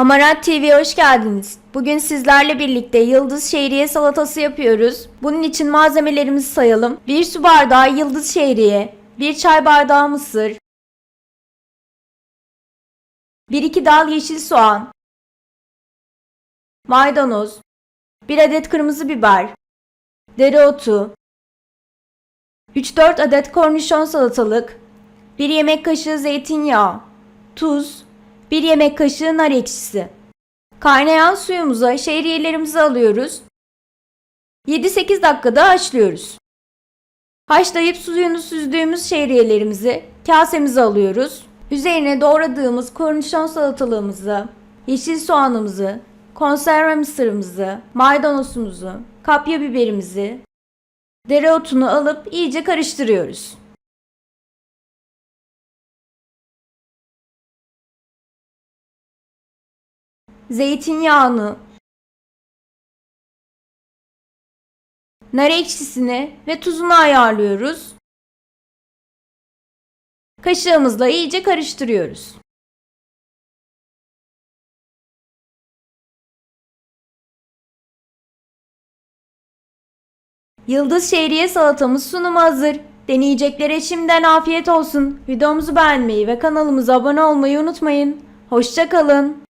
Hamarat TV'ye hoş geldiniz. Bugün sizlerle birlikte yıldız şehriye salatası yapıyoruz. Bunun için malzemelerimizi sayalım. 1 su bardağı yıldız şehriye, 1 çay bardağı mısır, 1-2 dal yeşil soğan, maydanoz, 1 adet kırmızı biber, dereotu, 3-4 adet kornişon salatalık, 1 yemek kaşığı zeytinyağı, tuz, 1 yemek kaşığı nar ekşisi. Kaynayan suyumuza şehriyelerimizi alıyoruz. 7-8 dakikada haşlıyoruz. Haşlayıp suyunu süzdüğümüz şehriyelerimizi kasemize alıyoruz. Üzerine doğradığımız kornişon salatalığımızı, yeşil soğanımızı, konserve mısırımızı, maydanozumuzu, kapya biberimizi, dereotunu alıp iyice karıştırıyoruz. Zeytinyağını, nar ekşisini ve tuzunu ayarlıyoruz. Kaşığımızla iyice karıştırıyoruz. Yıldız şehriye salatamız sunumu hazır. Deneyeceklere şimdiden afiyet olsun. Videomuzu beğenmeyi ve kanalımıza abone olmayı unutmayın. Hoşçakalın.